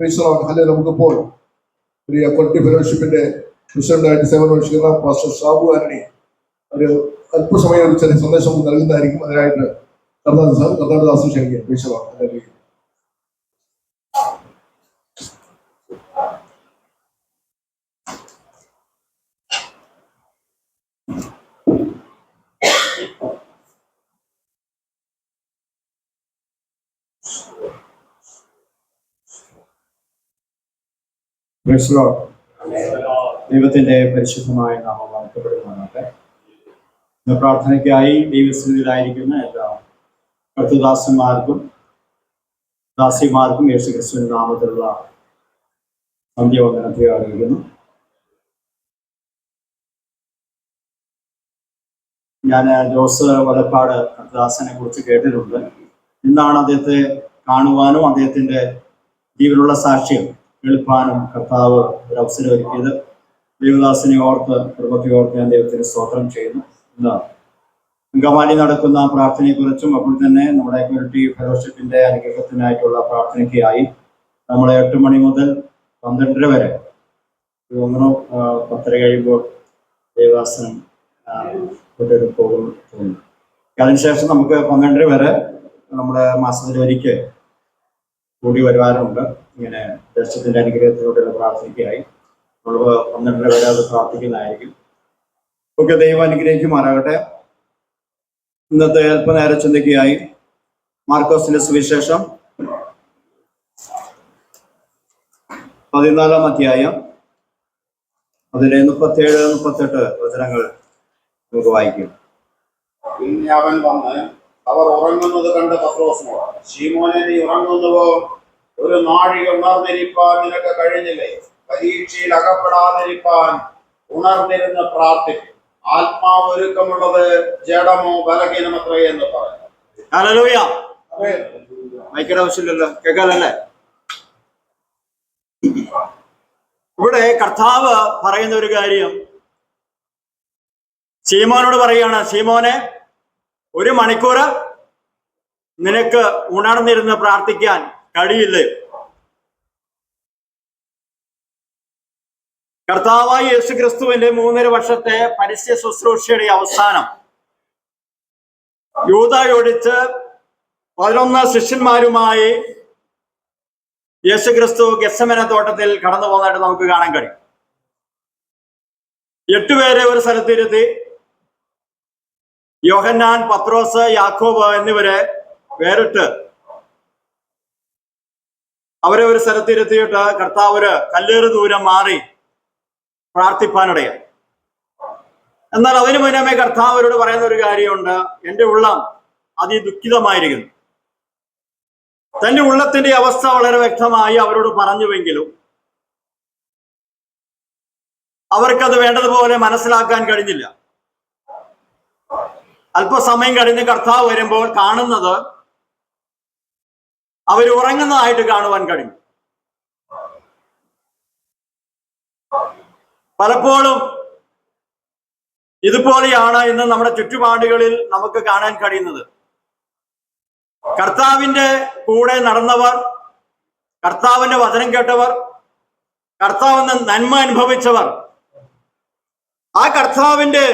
അല്ലെ നമുക്കിപ്പോൾ പ്രിയ കൊട്ടി ഫെലോഷിപ്പിന്റെ പ്രസിഡന്റായിട്ട് സേവനം അനുഷ്ഠിക്കുന്ന പാസ്റ്റർ ഷാബു ആരണി ഒരു അല്പസമയം ഒരു ചെറിയ സന്ദേശം നൽകുന്നതായിരിക്കും അതിനായിട്ട് കർണാടക കർത്താദാസ് ക്ഷണിക്കുക ദൈവത്തിന്റെ പരിശുദ്ധമായ നാമം വാഴ്ത്തപ്പെടുമാറാകട്ടെ ഇന്ന് പ്രാർത്ഥനയ്ക്കായി ദൈവസ്ഥിതിയിലായിരിക്കുന്ന എല്ലാ കർത്തദാസന്മാർക്കും ദാസിമാർക്കും യേശു നാമത്തിലുള്ള സന്ധ്യവന്ദനത്തെ അറിയിക്കുന്നു. ഞാൻ ജോസ് വലപ്പാട് കർത്തദാസനെ കുറിച്ച് കേട്ടിട്ടുണ്ട്. ഇന്നാണ് അദ്ദേഹത്തെ കാണുവാനും അദ്ദേഹത്തിന്റെ ജീവനുള്ള സാക്ഷ്യം കേൾപ്പാനും കർത്താവ് ഒരു അവസരം ഒരുക്കിയത്. ദേവദാസിനെ ഓർത്ത് കുടുംബത്തെ ഓർത്ത് ഞാൻ ദൈവത്തിന് സ്തോത്രം ചെയ്യുന്നു. ഇന്ന് അങ്കമാലി നടക്കുന്ന പ്രാർത്ഥനയെക്കുറിച്ചും അപ്പോൾ തന്നെ നമ്മുടെ കമ്മ്യൂണിറ്റി ഫെലോഷിപ്പിന്റെ അനുഗ്രഹത്തിനായിട്ടുള്ള പ്രാർത്ഥനയ്ക്കായി നമ്മൾ എട്ട് മണി മുതൽ പന്ത്രണ്ടര വരെ. ആ, പത്തര കഴിയുമ്പോൾ ദേവദാസനം കൊണ്ടൊരു തോന്നുന്നു അതിനുശേഷം നമുക്ക് പന്ത്രണ്ടര വരെ നമ്മുടെ മാസത്തിലൊരിക്കൽ കൂടി വരുവാനുണ്ട്. ഇങ്ങനെ ദർശനത്തിന്റെ അനുഗ്രഹത്തിലൂടെയുള്ള പ്രാർത്ഥനയ്ക്കായി. നമ്മൾ പന്ത്രണ്ടര വരെ അത് പ്രാർത്ഥിക്കുന്നതായിരിക്കും. ഒക്കെ ദൈവം അനുഗ്രഹിക്കുമാറാകട്ടെ. ഇന്നത്തെ അല്പനേര ചിന്തയ്ക്കായി മാർക്കോസിന്റെ സുവിശേഷം പതിനാലാം അധ്യായം അതിലെ മുപ്പത്തിയേഴ് മുപ്പത്തെട്ട് വചനങ്ങൾ നമുക്ക് വായിക്കും. പിന്നെ അവൻ വന്ന് അവർ ഉറങ്ങുന്നത് കണ്ട് പത്രോസിനോട് ശീമോനെ നീ ഉറങ്ങുന്നുവോ? ഒരു നാഴിക ഉണർന്നിരിപ്പാൻ നിനക്ക് കഴിഞ്ഞില്ലേ? പരീക്ഷയിൽ അകപ്പെടാതിരിപ്പാൻ ഉണർന്നിരുന്ന് പ്രാർത്ഥിക്കും. ആത്മാവ് ഒരുക്കമുള്ളത് ജഡമോ ബലഹീനമത്രേ എന്ന് പറഞ്ഞു. ആവശ്യമില്ലല്ലോ. കേൾക്കാലല്ലേ? ഇവിടെ കർത്താവ് പറയുന്ന ഒരു കാര്യം. ശീമോനോട് പറയാണ് ശീമോനെ ഒരു മണിക്കൂർ നിനക്ക് ഉണർന്നിരുന്ന് പ്രാർത്ഥിക്കാൻ കഴിയില്ലേ? കർത്താവായ യേശു ക്രിസ്തുവിന്റെ മൂന്നര വർഷത്തെ പരസ്യ ശുശ്രൂഷയുടെ അവസാനം യൂതയൊഴിച്ച് പതിനൊന്ന് ശിഷ്യന്മാരുമായി യേശു ക്രിസ്തു ഗസമന തോട്ടത്തിൽ കടന്നു പോകുന്നതായിട്ട് നമുക്ക് കാണാൻ കഴിയും. എട്ടുപേരെ ഒരു സ്ഥലത്തിരുത്തി യോഹന്നാൻ പത്രോസ് യാക്കോബ് എന്നിവരെ വേറിട്ട് അവരെ ഒരു സ്ഥലത്തിരുത്തിയിട്ട് കർത്താവ് ഒരു കല്ലേറ് ദൂരം മാറി പ്രാർത്ഥിപ്പാനിടയ എന്നാൽ അതിനു മുന്നമേ കർത്താവരോട് പറയുന്ന ഒരു കാര്യമുണ്ട്. എന്റെ ഉള്ളം അതിദുഃഖിതമായിരിക്കുന്നു. തന്റെ ഉള്ളത്തിന്റെ അവസ്ഥ വളരെ വ്യക്തമായി അവരോട് പറഞ്ഞുവെങ്കിലും അവർക്കത് വേണ്ടതുപോലെ മനസ്സിലാക്കാൻ കഴിഞ്ഞില്ല. അല്പസമയം കഴിഞ്ഞ് കർത്താവ് വരുമ്പോൾ കാണുന്നത് അവർ ഉറങ്ങുന്നതായിട്ട് കാണുവാൻ കഴിഞ്ഞു പലപ്പോഴും ഇതുപോലെയാണ് ഇന്ന് നമ്മുടെ ചുറ്റുപാടുകളിൽ നമുക്ക് കാണാൻ കഴിയുന്നത്. കർത്താവിന്റെ കൂടെ നടന്നവർ കർത്താവിന്റെ വചനം കേട്ടവർ കർത്താവിന് നന്മ അനുഭവിച്ചവർ ആ കർത്താവിന്റെ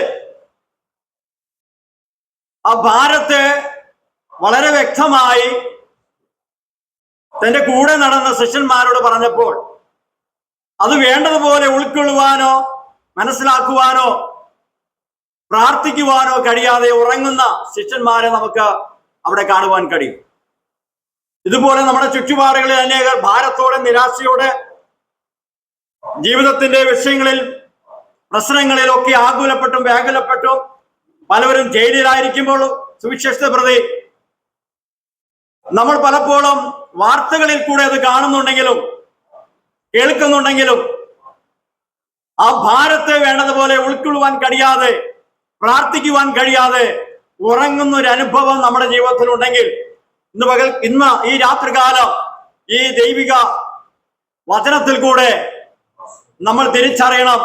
ആ ഭാരത്തെ വളരെ വ്യക്തമായി തന്റെ കൂടെ നടന്ന ശിഷ്യന്മാരോട് പറഞ്ഞപ്പോൾ അത് വേണ്ടതുപോലെ ഉൾക്കൊള്ളുവാനോ മനസ്സിലാക്കുവാനോ പ്രാർത്ഥിക്കുവാനോ കഴിയാതെ ഉറങ്ങുന്ന ശിഷ്യന്മാരെ നമുക്ക് അവിടെ കാണുവാൻ കഴിയും. ഇതുപോലെ നമ്മുടെ ചുറ്റുപാടുകളിൽ അനേകർ ഭാരത്തോടെ നിരാശയോടെ ജീവിതത്തിന്റെ വിഷയങ്ങളിൽ പ്രശ്നങ്ങളിലൊക്കെ ആകുലപ്പെട്ടും വ്യാകുലപ്പെട്ടും പലവരും ജയിലിലായിരിക്കുമ്പോൾ സുവിശേഷ പ്രതി നമ്മൾ പലപ്പോഴും വാർത്തകളിൽ കൂടെ അത് കാണുന്നുണ്ടെങ്കിലും കേൾക്കുന്നുണ്ടെങ്കിലും ആ ഭാരത്തെ വേണ്ടതുപോലെ ഉൾക്കൊള്ളുവാൻ കഴിയാതെ പ്രാർത്ഥിക്കുവാൻ കഴിയാതെ ഉറങ്ങുന്ന ഒരു അനുഭവം നമ്മുടെ ജീവിതത്തിൽ ഉണ്ടെങ്കിൽ ഇന്ന് പകൽ ഇന്ന് ഈ രാത്രികാലം ഈ ദൈവിക വചനത്തിൽ കൂടെ നമ്മൾ തിരിച്ചറിയണം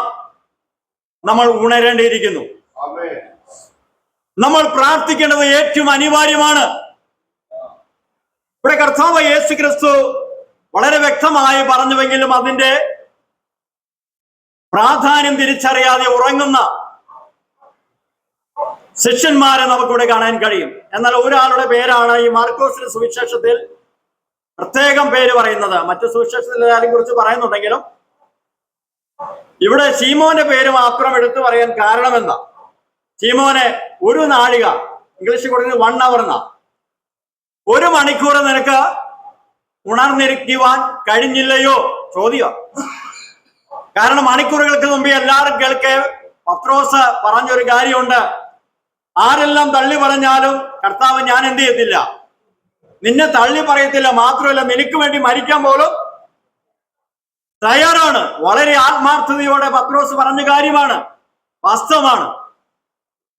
നമ്മൾ ഉണരേണ്ടിയിരിക്കുന്നു. നമ്മൾ പ്രാർത്ഥിക്കേണ്ടത് ഏറ്റവും അനിവാര്യമാണ്. ഇവിടെ കർത്താവ് യേശു ക്രിസ്തു വളരെ വ്യക്തമായി പറഞ്ഞുവെങ്കിലും അതിന്റെ പ്രാധാന്യം തിരിച്ചറിയാതെ ഉറങ്ങുന്ന ശിഷ്യന്മാരെ നമുക്കിവിടെ കാണാൻ കഴിയും. എന്നാൽ ഒരാളുടെ പേരാണ് ഈ മാർക്കോസിന്റെ സുവിശേഷത്തിൽ പ്രത്യേകം പേര് പറയുന്നത്. മറ്റു സുവിശേഷത്തിൽ കുറിച്ച് പറയുന്നുണ്ടെങ്കിലും ഇവിടെ ശീമോന്റെ പേര് മാത്രം എടുത്തു പറയാൻ കാരണമെന്താ? ശീമോനെ ഒരു നാഴിക. ഇംഗ്ലീഷിൽ കൊടുക്കുന്നത് വൺ അവർ എന്നാ. ഒരു മണിക്കൂർ നിനക്ക് ഉണർന്നിരിക്കുവാൻ കഴിഞ്ഞില്ലയോ? ചോദ്യ കാരണം മണിക്കൂറുകൾക്ക് മുമ്പ് എല്ലാവരും കേൾക്കെ. പത്രോസ് പറഞ്ഞൊരു കാര്യമുണ്ട്. ആരെല്ലാം തള്ളി പറഞ്ഞാലും കർത്താവ് ഞാൻ എന്ത് ചെയ്യത്തില്ല. നിന്നെ തള്ളി പറയത്തില്ല മാത്രമല്ല നിനക്ക് വേണ്ടി മരിക്കാൻ പോലും തയ്യാറാണ്. വളരെ ആത്മാർത്ഥതയോടെ പത്രോസ് പറഞ്ഞ കാര്യമാണ്. വാസ്തവമാണ്.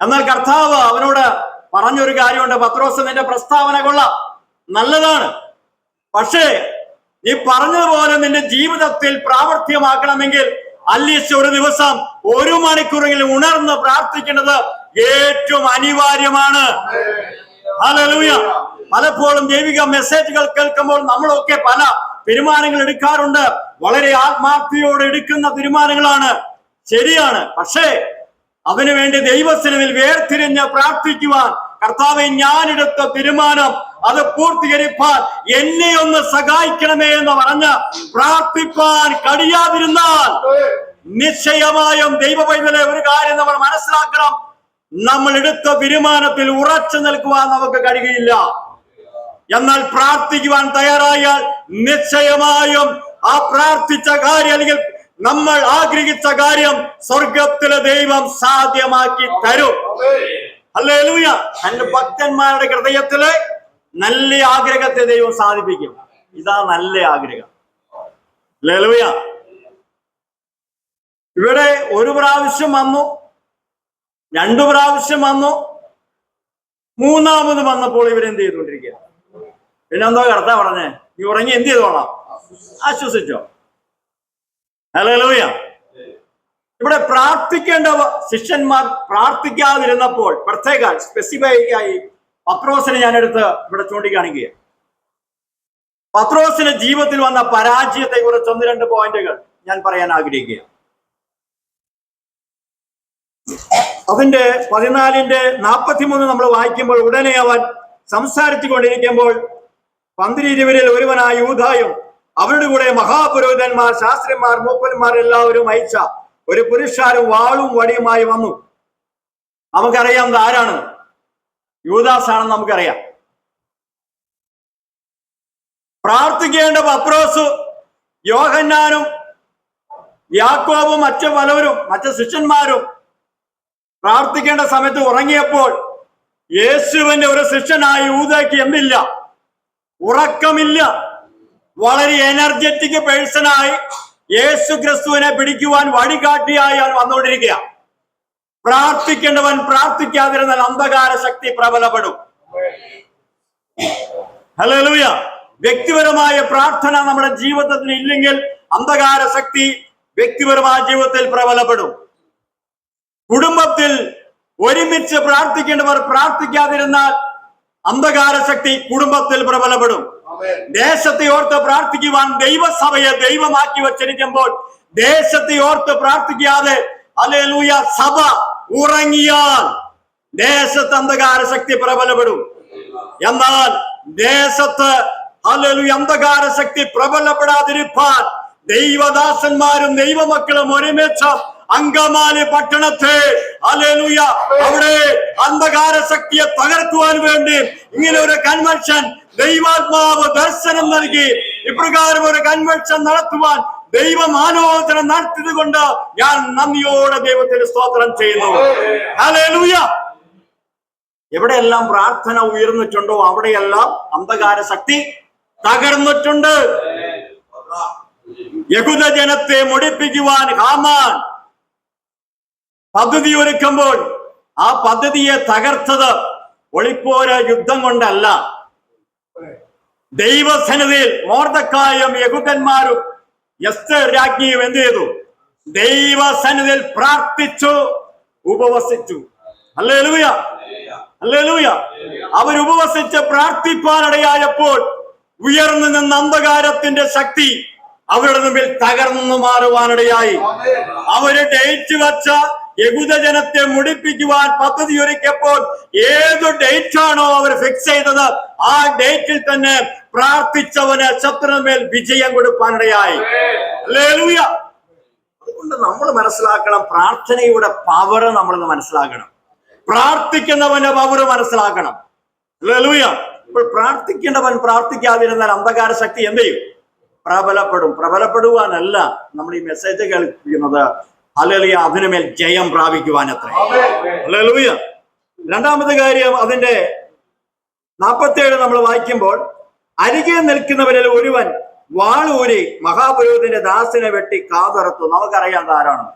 എന്നാൽ കർത്താവ് അവനോട് പറഞ്ഞൊരു കാര്യമുണ്ട്. പത്രോസ് നിന്റെ പ്രസ്താവന കൊള്ളാം. നല്ലതാണ്. പക്ഷേ നീ പറഞ്ഞതുപോലെ നിന്റെ ജീവിതത്തിൽ പ്രാവർത്തികമാക്കണമെങ്കിൽ അല്ലിച്ച് ഒരു ദിവസം ഒരു മണിക്കൂറെങ്കിലും ഉണർന്ന് പ്രാർത്ഥിക്കേണ്ടത് ഏറ്റവും അനിവാര്യമാണ്. പലപ്പോഴും ദൈവിക മെസ്സേജുകൾ കേൾക്കുമ്പോൾ നമ്മളൊക്കെ പല തീരുമാനങ്ങൾ എടുക്കാറുണ്ട്. വളരെ ആത്മാർത്ഥിയോട് എടുക്കുന്ന തീരുമാനങ്ങളാണ്. ശരിയാണ്. പക്ഷേ അതിനു വേണ്ടി ദൈവസനവിൽ വേർതിരിഞ്ഞ് പ്രാർത്ഥിക്കുവാൻ കർത്താവെ ഞാനെടുത്ത തീരുമാനം അത് പൂർത്തീകരിപ്പാൻ എന്നെ ഒന്ന് സഹായിക്കണമേ എന്ന് പറഞ്ഞ് പ്രാർത്ഥിപ്പാൻ കഴിയാതിരുന്നാൽ നിശ്ചയമായും ദൈവ പൈതലെ ഒരു കാര്യം നമ്മൾ മനസ്സിലാക്കണം. നമ്മൾ എടുത്ത തീരുമാനത്തിൽ ഉറച്ചു നിൽക്കുവാൻ നമുക്ക് കഴിയുകയില്ല. എന്നാൽ പ്രാർത്ഥിക്കുവാൻ തയ്യാറായാൽ നിശ്ചയമായും ആ പ്രാർത്ഥിച്ച കാര്യം അല്ലെങ്കിൽ നമ്മൾ ആഗ്രഹിച്ച കാര്യം സ്വർഗത്തിലെ ദൈവം സാധ്യമാക്കി തരും. അല്ലേ ലൂയ തന്റെ ഭക്തന്മാരുടെ ഹൃദയത്തിൽ നല്ല ആഗ്രഹത്തെ ദൈവം സാധിപ്പിക്കും. ഇതാ നല്ല ആഗ്രഹം. ലലുയ ഇവിടെ ഒരു പ്രാവശ്യം വന്നു. രണ്ടു പ്രാവശ്യം വന്നു. മൂന്നാമത് വന്നപ്പോൾ ഇവരെന്ത് ചെയ്തുകൊണ്ടിരിക്കുക പിന്നെ എന്തോ കർത്താ പറഞ്ഞേ നീ ഉറങ്ങി എന്ത് ചെയ്തോളാം? ആശ്വസിച്ചോ? ഹലോ ഇവിടെ പ്രാർത്ഥിക്കേണ്ട ശിഷ്യന്മാർ പ്രാർത്ഥിക്കാതിരുന്നപ്പോൾ പ്രത്യേക സ്പെസിഫൈ ആയി പത്രോസിനെ ഞാനെടുത്ത് ഇവിടെ ചൂണ്ടിക്കാണിക്കുക. പത്രോസിന് ജീവിതത്തിൽ വന്ന പരാജയത്തെ കുറിച്ച് ഒന്ന് രണ്ട് പോയിന്റുകൾ ഞാൻ പറയാൻ ആഗ്രഹിക്കുക. അതിന്റെ പതിനാലിന്റെ നാൽപ്പത്തിമൂന്ന് നമ്മൾ വായിക്കുമ്പോൾ ഉടനെ അവൻ സംസാരിച്ചു കൊണ്ടിരിക്കുമ്പോൾ പന്തിരിരുവരിൽ ഒരുവനായ യൂതായും അവരുടെ കൂടെ മഹാപുരോഹിതന്മാർ ശാസ്ത്രന്മാർ മൂപ്പന്മാർ എല്ലാവരും അയച്ച ഒരു പുരുഷാരും വാളും വടിയുമായി വന്നു. നമുക്കറിയാം ആരാണ്? യൂദാസ് ആണെന്ന് നമുക്കറിയാം. പ്രാർത്ഥിക്കേണ്ട പത്രോസ് യോഹന്നാനും യാക്കോബും മറ്റു പലവരും മറ്റു ശിഷ്യന്മാരും പ്രാർത്ഥിക്കേണ്ട സമയത്ത് ഉറങ്ങിയപ്പോൾ യേശുവിന്റെ ഒരു ശിഷ്യനായ യൂതയ്ക്ക് എന്തില്ല? ഉറക്കമില്ല. വളരെ എനർജറ്റിക് പേഴ്സണായി യേശു ക്രിസ്തുവിനെ പിടിക്കുവാൻ വഴികാട്ടിയായി അവൻ വന്നുകൊണ്ടിരിക്കുക പ്രാർത്ഥിക്കേണ്ടവൻ പ്രാർത്ഥിക്കാതിരുന്നാൽ അന്ധകാര ശക്തി പ്രബലപ്പെടും. ഹല്ലേലൂയ വ്യക്തിപരമായ പ്രാർത്ഥന നമ്മുടെ ജീവിതത്തിൽ ഇല്ലെങ്കിൽ അന്ധകാര ശക്തി വ്യക്തിപരമായ ജീവിതത്തിൽ പ്രബലപ്പെടും. കുടുംബത്തിൽ ഒരുമിച്ച് പ്രാർത്ഥിക്കേണ്ടവർ പ്രാർത്ഥിക്കാതിരുന്നാൽ അന്ധകാര ശക്തി കുടുംബത്തിൽ പ്രബലപ്പെടും. ദേശത്തെ ഓർത്ത് പ്രാർത്ഥിക്കുവാൻ ദൈവസഭയെ ദൈവമാക്കി വച്ചിരിക്കുമ്പോൾ ദേശത്തെ ഓർത്ത് പ്രാർത്ഥിക്കാതെ അല്ലേലൂയ സഭ ഉറങ്ങിയാൽ ദേശത്ത് അന്ധകാര ശക്തി പ്രബലപ്പെടും. എന്നാൽ ദേശത്ത് അല്ലേലൂയ അന്ധകാര ശക്തി പ്രബലപ്പെടാതിരിപ്പാൻ ദൈവദാസന്മാരും ദൈവമക്കളും ഒരുമിച്ച് അങ്കമാലി പട്ടണത്തെ അലേലുയ അവിടെ അന്ധകാര ശക്തിയെ തകർക്കുവാൻ വേണ്ടി ഇങ്ങനെ ഒരു കൺവെൻഷൻ ദൈവാത്മാവ് ദർശനം നൽകി. ഇപ്രകാരം ഒരു കൺവെൻഷൻ നടത്തുവാൻ ദൈവം ആലോചന നടത്തിയത് കൊണ്ട് ഞാൻ നന്ദിയോടെ ദൈവത്തിന് സ്തോത്രം ചെയ്യുന്നു. ഹല്ലേലൂയ! എവിടെയെല്ലാം പ്രാർത്ഥന ഉയർന്നിട്ടുണ്ടോ അവിടെയെല്ലാം അന്ധകാര ശക്തി തകർന്നിട്ടുണ്ട്. യഹൂദ ജനത്തെ മുടിപ്പിക്കുവാൻ ഹാമാൻ പദ്ധതി ഒരുക്കുമ്പോൾ ആ പദ്ധതിയെ തകർത്തത് ഒളിപ്പോര യുദ്ധം കൊണ്ടല്ല. ദൈവസന്നിധിയിൽ മോർദക്കായും യഹൂദന്മാരും എസ്തർ രാജ്ഞിയും എന്ത് ചെയ്തു? ദൈവസന്നിധിയിൽ പ്രാർത്ഥിച്ചു ഉപവസിച്ചു. അല്ലേ ലൂയ അല്ലേ ലൂയ അവർ ഉപവസിച്ച് പ്രാർത്ഥിപ്പാനിടയായപ്പോൾ ഉയർന്നു നിന്ന അന്ധകാരത്തിന്റെ ശക്തി അവരുടെ മുമ്പിൽ തകർന്നു മാറുവാനിടയായി. അവർ ഡേറ്റ് വച്ച യഹൂദ ജനത്തെ മുടിപ്പിക്കുവാൻ പദ്ധതി ഒരുക്കിയപ്പോൾ ഏത് ഡേറ്റ് ആണോ അവർ ഫിക്സ് ചെയ്തത്? ആ ഡേറ്റിൽ തന്നെ പ്രാർത്ഥിച്ചവന് ശത്രുമേൽ വിജയം കൊടുക്കാനിടയായി. അതുകൊണ്ട് നമ്മൾ മനസ്സിലാക്കണം പ്രാർത്ഥനയുടെ പവർ നമ്മൾ മനസ്സിലാക്കണം. പ്രാർത്ഥിക്കുന്നവന്റെ പവർ മനസ്സിലാക്കണം. ഹല്ലേലൂയ. ഇപ്പോൾ പ്രാർത്ഥിക്കേണ്ടവൻ പ്രാർത്ഥിക്കാതിരുന്നാൽ അന്ധകാര ശക്തി എന്ത് ചെയ്യും? പ്രബലപ്പെടും. പ്രബലപ്പെടുവാനല്ല നമ്മൾ ഈ മെസ്സേജ് കേൾപ്പിക്കുന്നത് ഹല്ലേലൂയ അതിനുമേൽ ജയം പ്രാപിക്കുവാൻ അത്ര ഹല്ലേലൂയ. രണ്ടാമത്തെ കാര്യം അതിന്റെ നാൽപ്പത്തിയേഴ് നമ്മൾ വായിക്കുമ്പോൾ അരികെ നിൽക്കുന്നവരിൽ ഒരുവൻ വാളൂരി മഹാപുരോഹിതന്റെ ദാസിനെ വെട്ടി കാതറത്തു. നമുക്കറിയാം ആരാണ്.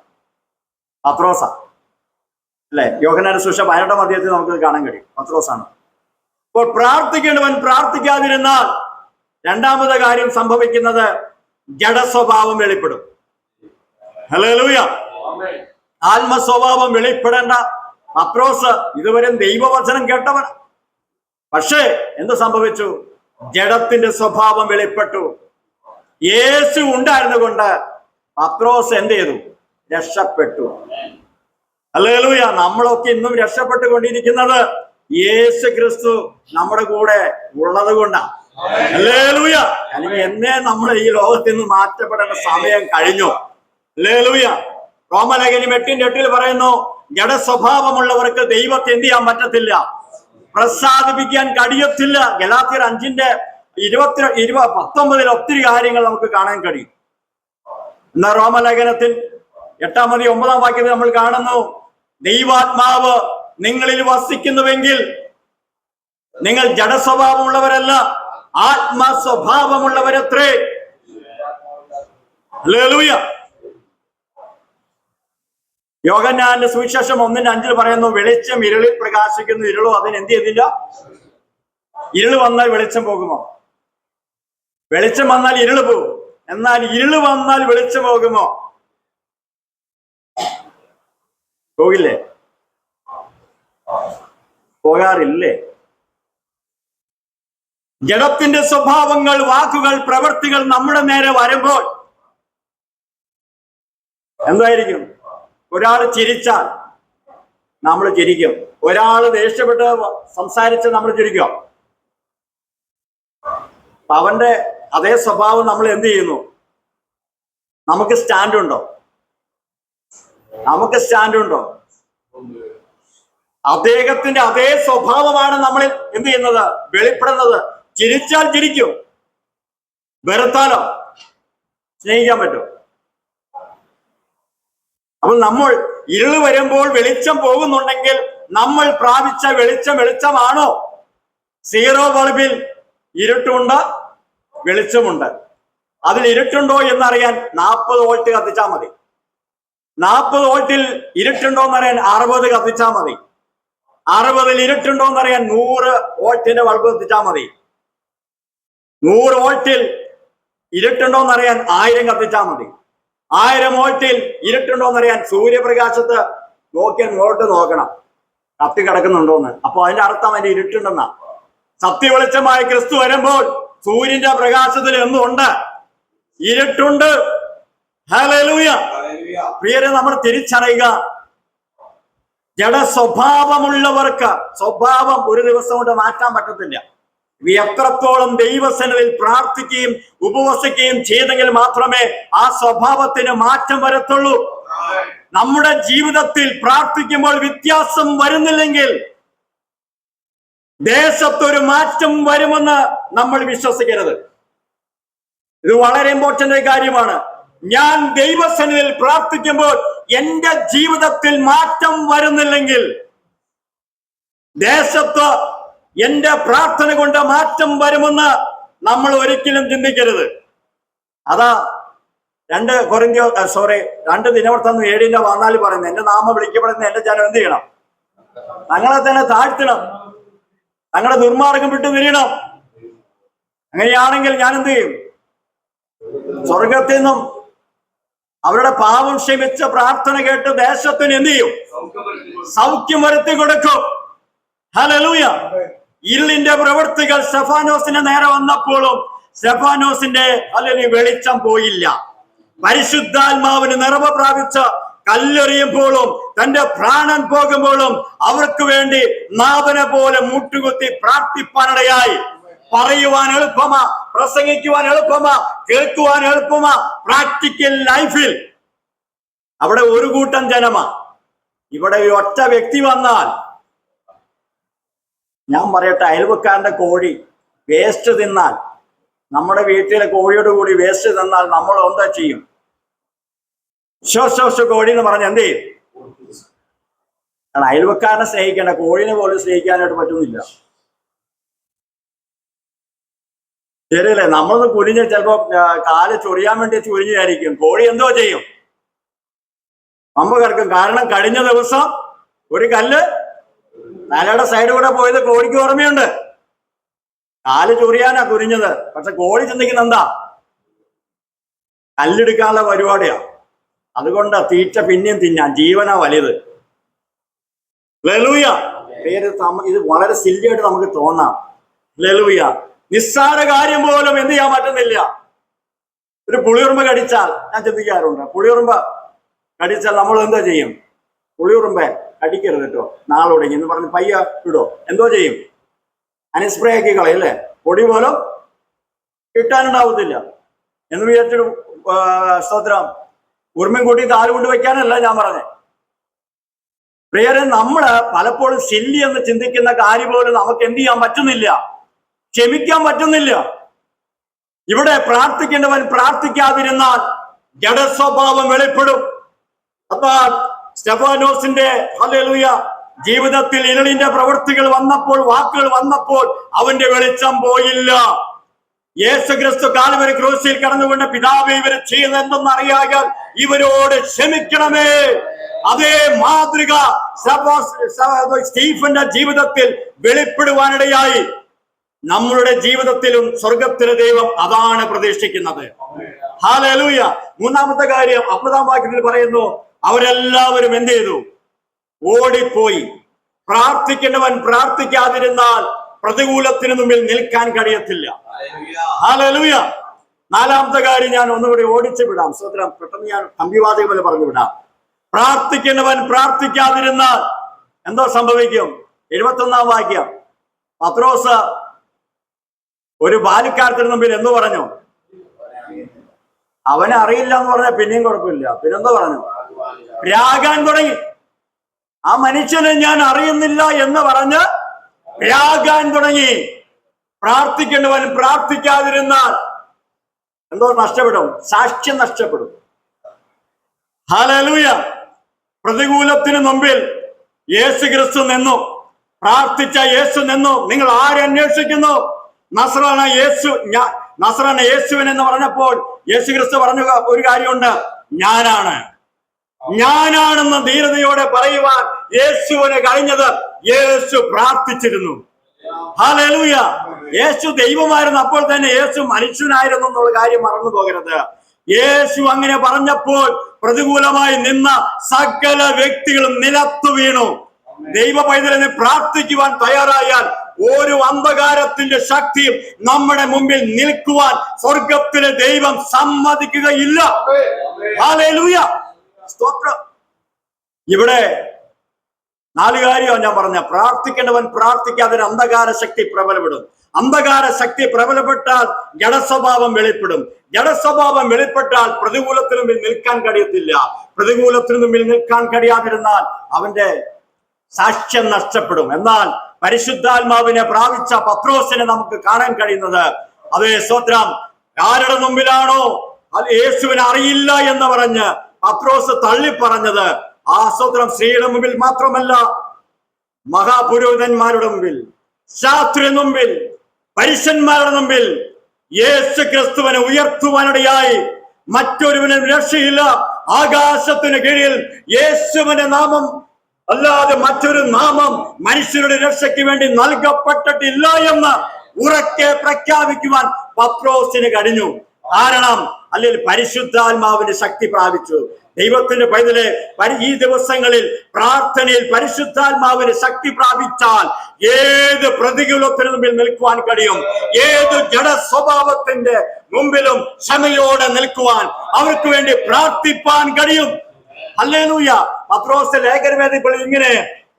പത്രോസ. അല്ലെ? യോഹനാന സുഷ പതിനെട്ടാം അധ്യായത്തിൽ നമുക്ക് കാണാൻ കഴിയും. പത്രോസാണ്. അപ്പോൾ പ്രാർത്ഥിക്കേണ്ടവൻ പ്രാർത്ഥിക്കാതിരുന്നാൽ രണ്ടാമത്തെ കാര്യം സംഭവിക്കുന്നത് ജഡസ്വഭാവം വെളിപ്പെടും. ആത്മസ്വഭാവം വെളിപ്പെടേണ്ട. അപ്രോസ് ഇതുവരെ ദൈവവചനം കേട്ടവൻ. പക്ഷേ എന്ത് സംഭവിച്ചു? ജഡത്തിന്റെ സ്വഭാവം വെളിപ്പെട്ടു. യേശു ഉണ്ടായിരുന്നു കൊണ്ട് അപ്രോസ് എന്ത് ചെയ്തു? രക്ഷപ്പെട്ടു. അല്ലേലൂയ നമ്മളൊക്കെ ഇന്നും രക്ഷപ്പെട്ടുകൊണ്ടിരിക്കുന്നത് യേശു ക്രിസ്തു നമ്മുടെ കൂടെ ഉള്ളത് കൊണ്ടാണ് അല്ലേലൂയ അല്ലെങ്കിൽ എന്നേ നമ്മൾ ഈ ലോകത്തിൽ നിന്ന് മാറ്റപ്പെടേണ്ട സമയം കഴിഞ്ഞു. റോമലേഖനം എട്ടിന്റെ എട്ടിൽ പറയുന്നു ജഡസ്വഭാവമുള്ളവർക്ക് ദൈവത്തെ എന്ത് ചെയ്യാൻ പറ്റത്തില്ല? പ്രസാദിപ്പിക്കാൻ കഴിയത്തില്ല. ഗലാത്തിയർ അഞ്ചിന്റെ ഇരുപത്തി ഇരുപ പത്തൊമ്പതിൽ ഒത്തിരി കാര്യങ്ങൾ നമുക്ക് കാണാൻ കഴിയും. എന്നാ റോമലേഖനത്തിൽ എട്ടാമതി ഒമ്പതാം വാക്യത്തിൽ നമ്മൾ കാണുന്നു ദൈവാത്മാവ് നിങ്ങളിൽ വസിക്കുന്നുവെങ്കിൽ നിങ്ങൾ ജഡസ്വഭാവമുള്ളവരല്ല ആത്മസ്വഭാവമുള്ളവരത്രേ. ഹല്ലേലൂയ. യോഗന്നാന്റെ സുവിശേഷം ഒന്നിന്റെ അഞ്ചിൽ പറയുന്നു വെളിച്ചം ഇരുളിൽ പ്രകാശിക്കുന്നു ഇരുളും അതിന് എന്ത് ചെയ്തില്ല? ഇരുൾ വന്നാൽ വെളിച്ചം പോകുമോ? വെളിച്ചം വന്നാൽ ഇരുൾ പോകും. എന്നാൽ ഇരുൾ വന്നാൽ വെളിച്ചം പോകുമോ? പോകില്ലേ? പോകാറില്ലേ? ജഡത്തിന്റെ സ്വഭാവങ്ങൾ വാക്കുകൾ പ്രവൃത്തികൾ നമ്മുടെ നേരെ വരുമ്പോൾ എന്തായിരിക്കും? ഒരാൾ ചിരിച്ചാൽ നമ്മൾ ചിരിക്കും. ഒരാൾ ദേഷ്യപ്പെട്ട് സംസാരിച്ച് നമ്മൾ ചിരിക്കും. അവന്റെ അതേ സ്വഭാവം നമ്മൾ എന്ത് ചെയ്യുന്നു? നമുക്ക് സ്റ്റാൻഡ് ഉണ്ടോ? നമുക്ക് സ്റ്റാൻഡ് ഉണ്ടോ? അദ്ദേഹത്തിന്റെ അതേ സ്വഭാവമാണ് നമ്മൾ എന്ത് ചെയ്യുന്നത്? വെളിപ്പെടുന്നത്. ചിരിച്ചാൽ ചിരിക്കും. വെറുത്താലോ? സ്നേഹിക്കാൻ പറ്റും അപ്പൊ നമ്മൾ ഇരുൾ വരുമ്പോൾ വെളിച്ചം പോകുന്നുണ്ടെങ്കിൽ നമ്മൾ പ്രാപിച്ച വെളിച്ചം വെളിച്ചമാണോ? സീറോ ബൾബിൽ ഇരുട്ടുണ്ട് വെളിച്ചമുണ്ട്. അതിൽ ഇരുട്ടുണ്ടോ എന്നറിയാൻ നാൽപ്പത് വോൾട്ട് കത്തിച്ചാൽ മതി. നാൽപ്പത് വോൾട്ടിൽ ഇരുട്ടുണ്ടോ എന്നറിയാൻ അറുപത് കത്തിച്ചാൽ മതി. അറുപതിൽ ഇരുട്ടുണ്ടോ എന്നറിയാൻ നൂറ് വോൾട്ടിന്റെ ബൾബ് കത്തിച്ചാൽ മതി. നൂറ് വോൾട്ടിൽ ഇരുട്ടുണ്ടോ എന്നറിയാൻ ആയിരം കത്തിച്ചാൽ മതി. ആയിരം വോൾട്ടിൽ ഇരുട്ടുണ്ടോ എന്നറിയാൻ സൂര്യപ്രകാശത്ത് നോക്കി അങ്ങോട്ട് നോക്കണം. കത്തി കിടക്കുന്നുണ്ടോന്ന്. അപ്പൊ അതിന്റെ അർത്ഥം അതിന്റെ ഇരുട്ടുണ്ടെന്നാ. സത്യ വെളിച്ചമായ ക്രിസ്തു വരുമ്പോൾ സൂര്യന്റെ പ്രകാശത്തിൽ എന്നുണ്ട് ഇരുട്ടുണ്ട്. പ്രിയരെ നമ്മൾ തിരിച്ചറിയുക. ജഡ സ്വഭാവമുള്ളവർക്ക് സ്വഭാവം ഒരു ദിവസം കൊണ്ട് മാറ്റാൻ പറ്റത്തില്ല. എത്രത്തോളം ദൈവസനവിൽ പ്രാർത്ഥിക്കുകയും ഉപവസിക്കുകയും ചെയ്തെങ്കിൽ മാത്രമേ ആ സ്വഭാവത്തിന് മാറ്റം വരത്തുള്ളൂ. നമ്മുടെ ജീവിതത്തിൽ പ്രാർത്ഥിക്കുമ്പോൾ വ്യത്യാസം വരുന്നില്ലെങ്കിൽ ദേശത്തൊരു മാറ്റം വരുമെന്ന് നമ്മൾ വിശ്വസിക്കരുത്. ഇത് വളരെ ഇമ്പോർട്ടന്റ് കാര്യമാണ്. ഞാൻ ദൈവസന്നിധിയിൽ പ്രാർത്ഥിക്കുമ്പോൾ എന്റെ ജീവിതത്തിൽ മാറ്റം വരുന്നില്ലെങ്കിൽ ദേശത്ത് എന്റെ പ്രാർത്ഥന കൊണ്ട് മാറ്റം വരുമെന്ന് നമ്മൾ ഒരിക്കലും ചിന്തിക്കരുത്. അതാ രണ്ട് കൊറിന്ത്യോ സോറി രണ്ട് ദിനവർത്തന്ന് ഏഴിന്റെ വന്നാൽ പറയുന്നത്. എന്റെ നാമം വിളിക്കപ്പെടുന്ന എന്റെ ജനം എന്ത് ചെയ്യണം? തങ്ങളെ തന്നെ താഴ്ത്തണം. തങ്ങളുടെ ദുർമാർഗം വിട്ടു തിരിയണം. അങ്ങനെയാണെങ്കിൽ ഞാൻ എന്ത് ചെയ്യും? സ്വർഗത്തിൽ നിന്നും അവരുടെ പാവം ക്ഷമിച്ച പ്രാർത്ഥന കേട്ട് ദേശത്തിന് എന്ത് ചെയ്യും? സൗഖ്യം വരുത്തി കൊടുക്കും. ഹലലൂയ ഇരുളിന്റെ പ്രവൃത്തികൾ സെഫാനോസിന്റെ നേരെ വന്നപ്പോഴും സെഫാനോസിന്റെ അല്ലെങ്കിൽ വെളിച്ചം പോയില്ല. പരിശുദ്ധാത്മാവിന് നിറവ് പ്രാപിച്ച കല്ലെറിയുമ്പോഴും തന്റെ പ്രാണൻ പോകുമ്പോഴും അവർക്ക് വേണ്ടി നാഥനെ പോലെ മുട്ടുകുത്തി പ്രാർത്ഥിപ്പാനിടയായി. പറയുവാൻ എളുപ്പമാ പ്രസംഗിക്കുവാൻ എളുപ്പമാ കേൾക്കുവാൻ എളുപ്പമാ പ്രാക്ടിക്കൽ ലൈഫിൽ. അവിടെ ഒരു കൂട്ടം ജനമാ. ഇവിടെ ഒറ്റ വ്യക്തി വന്നാൽ ഞാൻ പറയട്ടെ അയൽവക്കാരന്റെ കോഴി വേസ്റ്റ് തിന്നാൽ നമ്മുടെ വീട്ടിലെ കോഴിയോട് കൂടി വേസ്റ്റ് തിന്നാൽ നമ്മൾ എന്താ ചെയ്യും? ശോശോശ കോഴി എന്ന് പറഞ്ഞ എന്ത് ചെയ്യും? കാരണം അയൽവക്കാരനെ സ്നേഹിക്കേണ്ട കോഴിനെ പോലും സ്നേഹിക്കാനായിട്ട് പറ്റുന്നില്ല. ശരിയല്ലേ? നമ്മളൊന്ന് കുനിഞ്ഞ് ചിലപ്പോ കാൽ ചൊറിയാൻ വേണ്ടി ചുരിഞ്ഞായിരിക്കും. കോഴി എന്തോ ചെയ്യും? അമ്പ കിടക്കും കാരണം കഴിഞ്ഞ ദിവസം ഒരു കല്ല് തലയുടെ സൈഡ് കൂടെ പോയത് കോഴിക്ക് ഓർമ്മയുണ്ട്. കാൽ ചൊറിയാനാ കുരിഞ്ഞത് പക്ഷെ കോഴി ചിന്തിക്കുന്ന എന്താ? കല്ലെടുക്കാനുള്ള പരിപാടിയാ. അതുകൊണ്ട് തീറ്റ പിന്നെയും തിന്നാൻ. ജീവനാ വലുത്. ലലൂയ. പേര് ഇത് വളരെ സില്ലിയായിട്ട് നമുക്ക് തോന്നാം. ലലൂയ. നിസ്സാര കാര്യം പോലും എന്ത് ചെയ്യാൻ പറ്റുന്നില്ല. ഒരു പുളിയുറുമ്പ് കടിച്ചാൽ ഞാൻ ചിന്തിക്കാറുണ്ട്. പുളിയുറുമ്പ് കടിച്ചാൽ നമ്മൾ എന്താ ചെയ്യും? പുളിയുറുമ്പെ കടിക്കരുത് കേട്ടോ. നാളോടെങ്ങി എന്ന് പറഞ്ഞ് പയ്യ ഇടോ എന്തോ ചെയ്യും. അതിന് സ്പ്രേ ആക്കി കളയല്ലേ പൊടി പോലും കിട്ടാനുണ്ടാവത്തില്ല. എന്ന് വിചാരിച്ചൊരു സ്തോത്രം ഉറുമ്പിൻ കൂട്ടി കാൽ കൊണ്ട് വെക്കാനല്ല ഞാൻ പറഞ്ഞത് പ്രിയരെ നമ്മൾ പലപ്പോഴും ശല്യം എന്ന് ചിന്തിക്കുന്ന കാര്യം പോലും നമുക്ക് എന്ത് ചെയ്യാൻ പറ്റുന്നില്ല. ക്ഷമിക്കാൻ പറ്റുന്നില്ല. ഇവിടെ പ്രാർത്ഥിക്കേണ്ടവൻ പ്രാർത്ഥിക്കാതിരുന്നാൽ ജഡസ്വഭാവം വെളിപ്പെടും. അപ്പോൾ സ്റ്റെഫാനോസിന്റെ ഹല്ലേലൂയ ജീവിതത്തിൽ ഇരളിന്റെ പ്രവൃത്തികൾ വന്നപ്പോൾ വാക്കുകൾ വന്നപ്പോൾ അവന്റെ വെളിച്ചം പോയില്ല. യേശു ക്രിസ്തു കാലുവരെ ക്രൂശിൽ കടന്നുകൊണ്ട് പിതാവ് ഇവർ ചെയ്യുന്നതെന്തെന്ന് അറിയാൻ ഇവരോട് ക്ഷമിക്കണമേ. അതേ മാതൃക സ്റ്റീഫന്റെ ജീവിതത്തിൽ വെളിപ്പെടുവാനിടയായി. നമ്മളുടെ ജീവിതത്തിലും സ്വർഗത്തിലെ ദൈവം അതാണ് പ്രതീക്ഷിക്കുന്നത്. ഹാലൂയ മൂന്നാമത്തെ കാര്യം അമൃതാം വാക്യത്തിൽ പറയുന്നു അവരെല്ലാവരും എന്ത് ചെയ്തു? ഓടിപ്പോയി. പ്രാർത്ഥിക്കേണ്ടവൻ പ്രാർത്ഥിക്കാതിരുന്നാൽ പ്രതികൂലത്തിന് മുമ്പിൽ നിൽക്കാൻ കഴിയത്തില്ല. നാലാമത്തെ കാര്യം ഞാൻ ഒന്നുകൂടി ഓടിച്ചു വിടാം. സ്വത്രം പെട്ടെന്ന് ഞാൻ കമ്പിവാദിക പോലെ പറഞ്ഞു വിടാം. പ്രാർത്ഥിക്കേണ്ടവൻ പ്രാർത്ഥിക്കാതിരുന്നാൽ എന്തോ സംഭവിക്കും? എഴുപത്തൊന്നാം വാക്യം. പത്രോസ് ഒരു ബാലിക്കാരത്തിന് മുമ്പിൽ എന്ന് പറഞ്ഞു? അവനെ അറിയില്ല എന്ന് പറഞ്ഞാൽ പിന്നെയും കുഴപ്പമില്ല. പിന്നെന്തോ പറഞ്ഞു? രാഗാൻ തുടങ്ങി. ആ മനുഷ്യനെ ഞാൻ അറിയുന്നില്ല എന്ന് പറഞ്ഞ് രാഗാൻ തുടങ്ങി. പ്രാർത്ഥിക്കേണ്ടവൻ പ്രാർത്ഥിക്കാതിരുന്നാൽ എന്തോ നഷ്ടപ്പെടും. സാക്ഷ്യം നഷ്ടപ്പെടും. ഹലലൂയ പ്രതികൂലത്തിന് മുമ്പിൽ യേശു ക്രിസ്തു നിന്നു. പ്രാർത്ഥിച്ച യേശു നിന്നു. നിങ്ങൾ ആരെ അന്വേഷിക്കുന്നു? നസ്രാന യേശു നസ്രാണ യേശുവിൻ എന്ന് പറഞ്ഞപ്പോൾ യേശു ക്രിസ്തു പറഞ്ഞ ഒരു കാര്യമുണ്ട്. ഞാനാണ്. ഞാനാണെന്ന് ധീരതയോടെ പറയുവാൻ യേശുവിന് കഴിഞ്ഞത് യേശു പ്രാർത്ഥിച്ചിരുന്നു. ഹാലൂയ യേശു ദൈവമായിരുന്നു അപ്പോൾ തന്നെ യേശു മനുഷ്യനായിരുന്നു എന്നുള്ള കാര്യം മറന്നു പോകരുത്. യേശു അങ്ങനെ പറഞ്ഞപ്പോൾ പ്രതികൂലമായി നിന്ന സകല വ്യക്തികളും നിലത്തു വീണു. ദൈവ പൈതലിനെ പ്രാർത്ഥിക്കുവാൻ തയ്യാറായാൽ ഒരു അന്ധകാരത്തിന്റെ ശക്തിയും നമ്മുടെ മുമ്പിൽ നിൽക്കുവാൻ സ്വർഗത്തിലെ ദൈവം സമ്മതിക്കുകയില്ല. ഹാലേലൂയ സ്തോത്രം. ഇവിടെ നാല് കാര്യമാണ് ഞാൻ പറഞ്ഞ പ്രാർത്ഥിക്കേണ്ടവൻ പ്രാർത്ഥിക്കാതെ അന്ധകാര ശക്തി പ്രബലപ്പെടും. അന്ധകാര ശക്തി പ്രബലപ്പെട്ടാൽ ജഡസ്വഭാവം വെളിപ്പെടും. ജഡസ്വഭാവം വെളിപ്പെട്ടാൽ പ്രതികൂലത്തിന് മുമ്പിൽ നിൽക്കാൻ കഴിയത്തില്ല. പ്രതികൂലത്തിന് മുമ്പിൽ നിൽക്കാൻ കഴിയാതിരുന്നാൽ അവന്റെ സാക്ഷ്യം നഷ്ടപ്പെടും. എന്നാൽ പരിശുദ്ധാത്മാവിനെ പ്രാപിച്ച പത്രോസിനെ നമുക്ക് കാണാൻ കഴിയുന്നത് അതേ സ്വത്രം ആരുടെ മുമ്പിലാണോ? യേശുവിനെ അറിയില്ല എന്ന് പറഞ്ഞ് പത്രോസ് തള്ളി പറഞ്ഞത് ആ സ്വത്രം സ്ത്രീയുടെ മുമ്പിൽ മാത്രമല്ല മഹാപുരോഹിതന്മാരുടെ മുമ്പിൽ ശാസ്ത്രി മുമ്പിൽ പരുഷന്മാരുടെ മുമ്പിൽ യേശു ക്രിസ്തുവിനെ ഉയർത്തുവാനിടയായി മറ്റൊരുവനും രക്ഷയില്ല. ആകാശത്തിന് കീഴിൽ യേശുവിന്റെ നാമം അല്ലാതെ മറ്റൊരു നാമം മനുഷ്യരുടെ രക്ഷയ്ക്ക് വേണ്ടി നൽകപ്പെട്ടിട്ടില്ല എന്ന് ഉറക്കെ പ്രഖ്യാപിക്കുവാൻ പത്രോസിന് കഴിഞ്ഞു. കാരണം അല്ലെങ്കിൽ പരിശുദ്ധാത്മാവിന്റെ ശക്തി പ്രാപിച്ചു. ദൈവത്തിന്റെ പൈതലെ ഈ ദിവസങ്ങളിൽ പ്രാർത്ഥനയിൽ പരിശുദ്ധാത്മാവിന് ശക്തി പ്രാപിച്ചാൽ ഏത് പ്രതികൂലത്തിന് മുമ്പിൽ നിൽക്കുവാൻ കഴിയും. ഏത് ജഡ സ്വഭാവത്തിന്റെ മുമ്പിലും ക്ഷമയോടെ നിൽക്കുവാൻ അവർക്ക് വേണ്ടി പ്രാർത്ഥിപ്പാൻ കഴിയും. അല്ലേലൂയ അപ്രോസ് ലേഖനവേദിപ്പോൾ ഇങ്ങനെ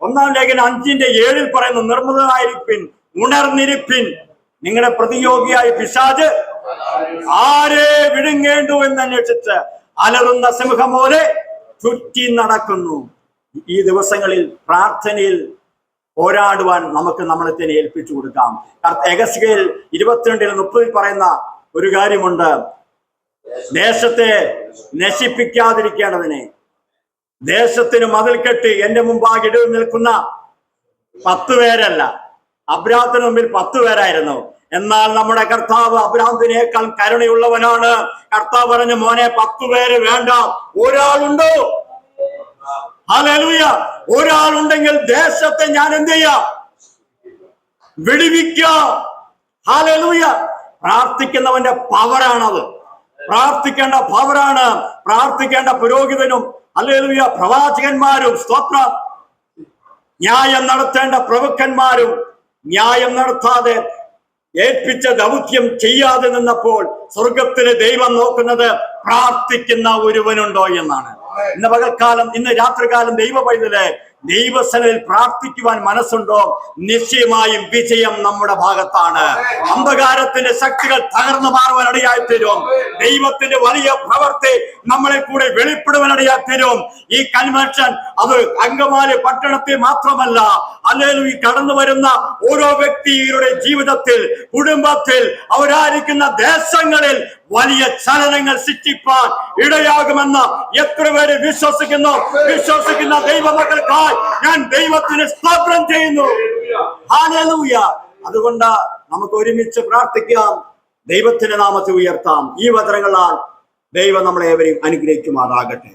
ഒന്നാം ലേഖന അഞ്ചിന്റെ ഏഴിൽ പറയുന്നു നിർമ്മതനായിരിപ്പിൻ ഉണർന്നിരിപ്പിൻ നിങ്ങളുടെ പ്രതിയോഗിയായ പിശാജ് ആരെ വിഴുങ്ങേണ്ടു എന്ന് അന്വേഷിച്ച് അലറുന്ന സിംഹം പോലെ ചുറ്റി നടക്കുന്നു. ഈ ദിവസങ്ങളിൽ പ്രാർത്ഥനയിൽ പോരാടുവാൻ നമുക്ക് നമ്മളെ തന്നെ ഏൽപ്പിച്ചു കൊടുക്കാം. എഗസ്കയിൽ ഇരുപത്തിരണ്ടിൽ മുപ്പതിൽ പറയുന്ന ഒരു കാര്യമുണ്ട്. ദേശത്തെ നശിപ്പിക്കാതിരിക്കേണ്ടതിനെ. ദേശത്തിന് മതിൽ കെട്ടി എന്റെ മുമ്പാകെ ഇടവ് നിൽക്കുന്ന പത്ത് പേരല്ല. അബ്രാത്തിന് മുമ്പിൽ പത്ത് പേരായിരുന്നു. എന്നാൽ നമ്മുടെ കർത്താവ് അബ്രാന്തിനേക്കാൾ കരുണയുള്ളവനാണ്. കർത്താവ് പറഞ്ഞു മോനെ പത്ത് പേര് വേണ്ട. ഒരാളുണ്ടോ? ഒരാളുണ്ടെങ്കിൽ ദേശത്തെ ഞാൻ എന്ത് ചെയ്യാം? വിടുവിക്കാം. പ്രാർത്ഥിക്കുന്നവന്റെ പവറാണത്. പ്രാർത്ഥിക്കേണ്ട പവറാണ്. പ്രാർത്ഥിക്കേണ്ട പുരോഹിതനും അല്ലേലൂയ പ്രവാചകന്മാരും സ്വപ്ന ന്യായം നടത്തേണ്ട പ്രഭുക്കന്മാരും ന്യായം നടത്താതെ ഏൽപ്പിച്ച ദൗത്യം ചെയ്യാതെ നിന്നപ്പോൾ സ്വർഗത്തിന് ദൈവം നോക്കുന്നത് പ്രാർത്ഥിക്കുന്ന ഒരുവനുണ്ടോ എന്നാണ്. ഇന്ന് പകൽക്കാലം ഇന്ന് രാത്രികാലം ദൈവ പൈതൽ ദൈവസനയിൽ പ്രാർത്ഥിക്കുവാൻ മനസ്സുണ്ടോ? നിശ്ചയമായും വിജയം നമ്മുടെ ഭാഗത്താണ്. അന്ധകാരത്തിന്റെ ശക്തികൾ തകർന്നു മാറുവാൻ ഇടയായി തരും. ദൈവത്തിന്റെ വലിയ പ്രവർത്തി നമ്മളെ കൂടെ വെളിപ്പെടുവാൻ ഇടയായി തരും. ഈ കൺവെൻഷൻ അത് അങ്കമാലി പട്ടണത്തെ മാത്രമല്ല അല്ലെങ്കിൽ ഈ കടന്നു വരുന്ന ഓരോ വ്യക്തിയുടെ ജീവിതത്തിൽ കുടുംബത്തിൽ അവരായിരിക്കുന്ന ദേശങ്ങളിൽ വലിയ ചലനങ്ങൾ സൃഷ്ടിപ്പാൻ ഇടയാകുമെന്ന് എത്ര പേര് വിശ്വസിക്കുന്നു? വിശ്വസിക്കുന്ന ദൈവമക്കൾക്കായി ഞാൻ ദൈവത്തിന് സ്തോത്രം ചെയ്യുന്നു. ഹാലലൂയ അതുകൊണ്ട് നമുക്ക് ഒരുമിച്ച് പ്രാർത്ഥിക്കാം. ദൈവത്തിന്റെ നാമത്തെ ഉയർത്താം. ഈ വചനങ്ങളാൽ ദൈവം നമ്മളെ ഏവരെയും അനുഗ്രഹിക്കുമാറാകട്ടെ.